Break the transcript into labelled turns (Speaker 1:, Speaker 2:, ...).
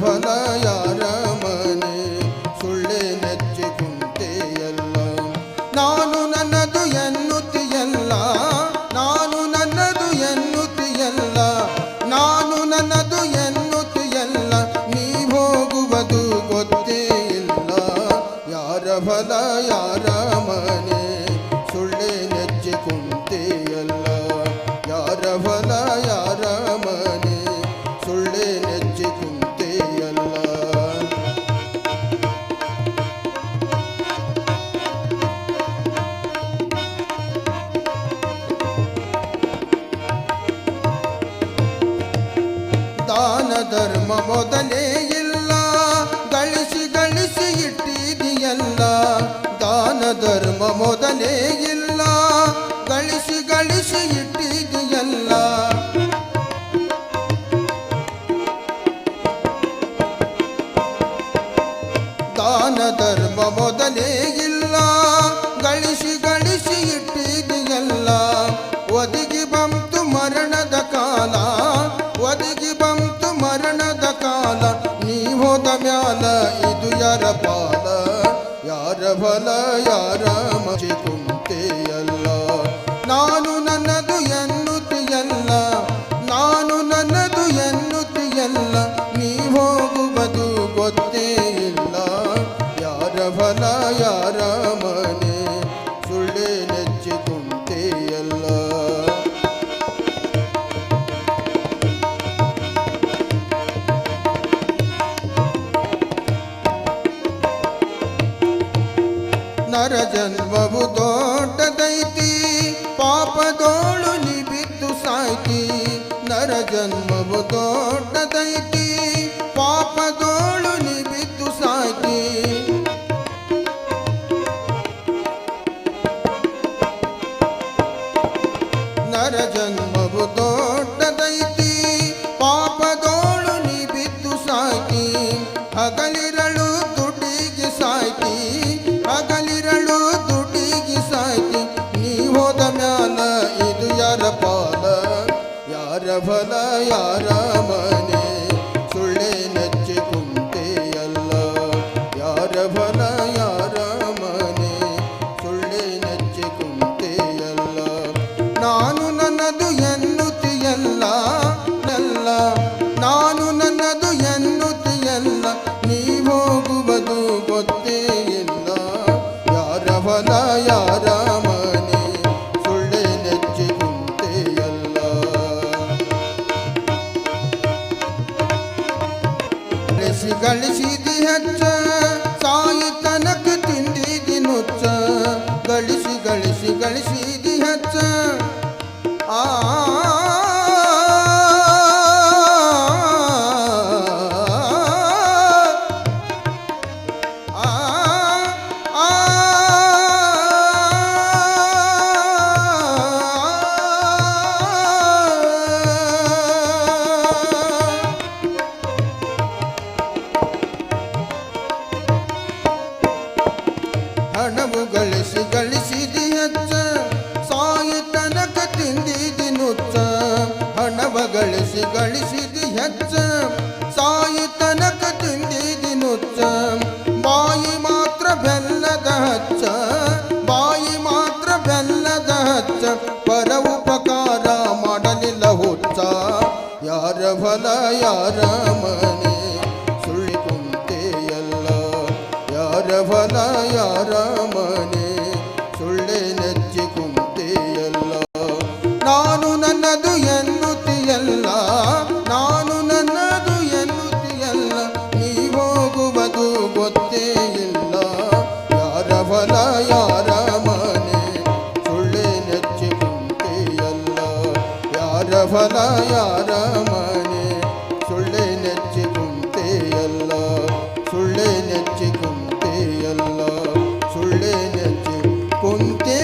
Speaker 1: ಫಲ ಯಾರ ಮನೆ? ಸುಳ್ಳೆ ನೆಚ್ಚಿ ಕುಂತೆಯಲ್ಲ ನಾನು ನನ್ನದು ಎನ್ನುತ್ತಿಯಲ್ಲ ನಾನು ನನ್ನದು ಎನ್ನುತ್ತಿಯಲ್ಲ ನಾನು ನನ್ನದು ಎನ್ನುತ್ತಿಯಲ್ಲ ನೀ ಹೋಗುವುದು ಗೊತ್ತೇ ಇಲ್ಲ. ಯಾರ ಫಲ ಧರ್ಮ ಮೊದಲೇ ಇಲ್ಲ. ಗಳಿಸಿ ಗಳಿಸಿ ಇಟ್ಟಿದೆಯಲ್ಲ. ದಾನ ಧರ್ಮ ಮೊದಲೇ ಇಲ್ಲ. ಗಳಿಸಿ ಗಳಿಸಿ ಇಟ್ಟಿದೆಯಲ್ಲ. ದಾನ ಧರ್ಮ ಮೊದಲೇ ಇದು ಯಾರ ಪಾಲ ಯಾರ ಫಲ ನರ ಜನ್ಮವು ದೊಡ್ಡದೈತಿ ಪಾಪದೋಳು ನೀ ಬಿದ್ದು ಸಾಯ್ತಿ ನರ ಜನ್ಮವು ದೊಡ್ಡದೈತಿ ಗೊತ್ತೇ ಇಲ್ಲ ಯಾರ ಯಾರ ಮನೆ ಸುಳ್ಳೆ ನೆಚ್ಚಿ ಕುಂತೆಯಲ್ಲ ಗಳಿಸಿ ಗಳಿಸಿದಿ ಹೆಚ್ಚ, ಸಾಯಿ ತನಕ ತಿಂದಿದಿ ನುಚ್ಚ. ಗಳಿಸಿ ಗಳಿಸಿ, ಗಳಿಸಿದಿ ಹೆಚ್ಚ. ಆ ಹಣವು ಗಳಿಸಿ ಗಳಿಸಿದಿ ಹೆಚ್ಚ ಸಾಯಿ ತನಕ ತಿಂದಿದಿ ಹಣವ ಗಳಿಸಿ ಗಳಿಸಿದಿ ಹೆಚ್ಚ ಸಾಯಿ ತನಕ ತಿಂದಿದಿ ನುಚ್ಚ. ಬಾಯಿ ಮಾತ್ರ ಬೆಲ್ಲದ ಹಚ್ಚ. ಬಾಯಿ ಮಾತ್ರ ಬೆಲ್ಲದ ಹಚ್ಚ. ಪರ ಉಪಕಾರ ಮಾಡಲಿಲ್ಲ ಹುಚ್ಚ. ಯಾರ ಫಲ ಯಾರ ಸಫಲಯ ರಮಣೆ ಸುಳ್ಳೆ ನೆಚ್ಚಿಗುಂತೆಯಲ್ಲ ಸುಳ್ಳೆ ನೆಚ್ಚಿಗುಂತೆಯಲ್ಲ ಸುಳ್ಳೆ ನೆಚ್ಚಿ ಕುಂತೆ